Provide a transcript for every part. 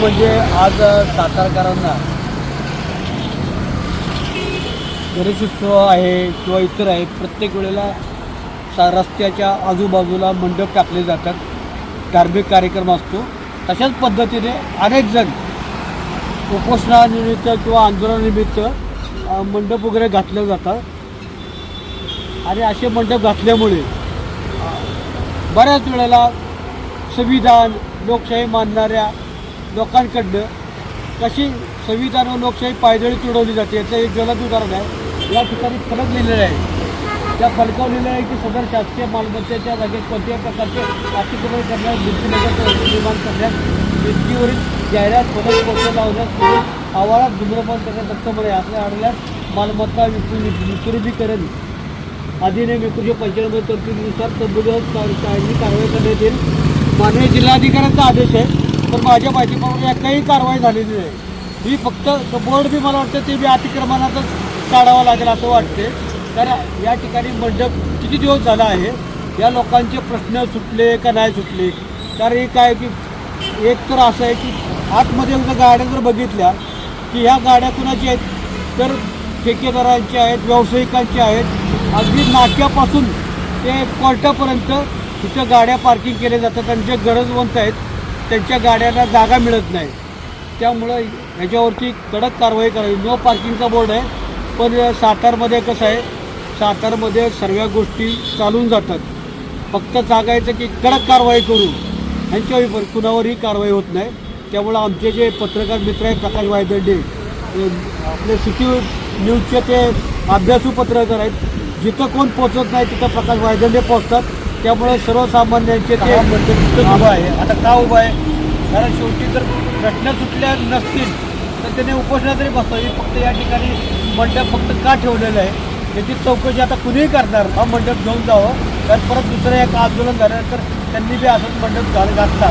म्हणजे आज सातारकरांना गणेशोत्सव आहे किंवा इतर आहे प्रत्येक वेळेला सा रस्त्याच्या आजूबाजूला मंडप टाकले जातात. धार्मिक कार्यक्रम असतो. तशाच पद्धतीने अनेक जण उपोषणानिमित्त किंवा आंदोलनानिमित्त मंडप वगैरे घातले जातात. आणि असे मंडप घातल्यामुळे बऱ्याच वेळेला संविधान लोकशाही मानणाऱ्या लोकांकडनं कशी संविधान व लोकशाही पायदळी तुडवली जाते याचं एक जलद उदाहरण आहे. या ठिकाणी फलक लिहिलेलं आहे. त्या फलकावर लिहिलं आहे की सदर शासकीय मालमत्तेच्या जागेत कोणत्याही प्रकारचे अतिक्रमण करण्यास भिंतीनगर निर्माण करण्यास भिंतीवरील जाहिरात फलक पोस्टर लावण्यास आवारात धूम्रपान करण्यास सक्षम आहे. असल्या आढळल्यास मालमत्ता विकृतीकरण अधिनियम एकोणीशे पंच्याण्णव तरतुदीनुसार तद्बुद्ध कायदेशीर कारवाई करण्यात येईल. माननीय जिल्हाधिकाऱ्यांचा आदेश आहे. तर माझ्या माहितीप्रमाणे काही कारवाई झालेली नाही. ही फक्त बोर्ड बी मला वाटतं ते बी अतिक्रमणातच काढावं लागेल असं वाटते तर या ठिकाणी मंडप किती दिवस झाला आहे? या लोकांचे प्रश्न सुटले का नाही सुटले? तर हे काय की एक तर असं आहे की आतमध्ये जर गाड्या जर बघितल्या की ह्या गाड्या कुणाच्या आहेत? तर ठेकेदारांच्या आहेत व्यावसायिकांच्या आहेत. अगदी नाक्यापासून ते कोर्टापर्यंत तिथं गाड्या पार्किंग केल्या जातात आणि जे गरजवंत आहेत त्यांच्या गाड्यांना जागा मिळत नाही. त्यामुळं ह्याच्यावरती कडक कारवाई करावी. नो पार्किंगचा बोर्ड आहे. पण सातारमध्ये कसं आहे? सातारमध्ये सर्व गोष्टी चालून जातात. फक्त जागायचं की कडक कारवाई करू. ह्यांच्यावर कुणावरही कारवाई होत नाही. त्यामुळं आमचे जे पत्रकार मित्र आहेत प्रकाश वायदंडे आपले सिटी न्यूजचे ते अभ्यासू पत्रकार आहेत. जिथं कोण पोचत नाही तिथं प्रकाश वायदंडे पोचतात त्यामुळे सर्वसामान्यांचे ते तिथं उभं आहे. आता का उभं आहे? कारण शेवटी जर प्रश्न सुटल्या नसतील तर त्याने उपोषणा तरी बसावी. फक्त या ठिकाणी मंडप फक्त का ठेवलेलं आहे? याची चौकशी आता कुणीही करणार हा मंडप घेऊन जावं. कारण परत दुसरं एक आंदोलन झाल्यानंतर त्यांनी बी असंच मंडप घाल घातला.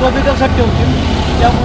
तो बी तसंच ठेवतील. त्यामुळे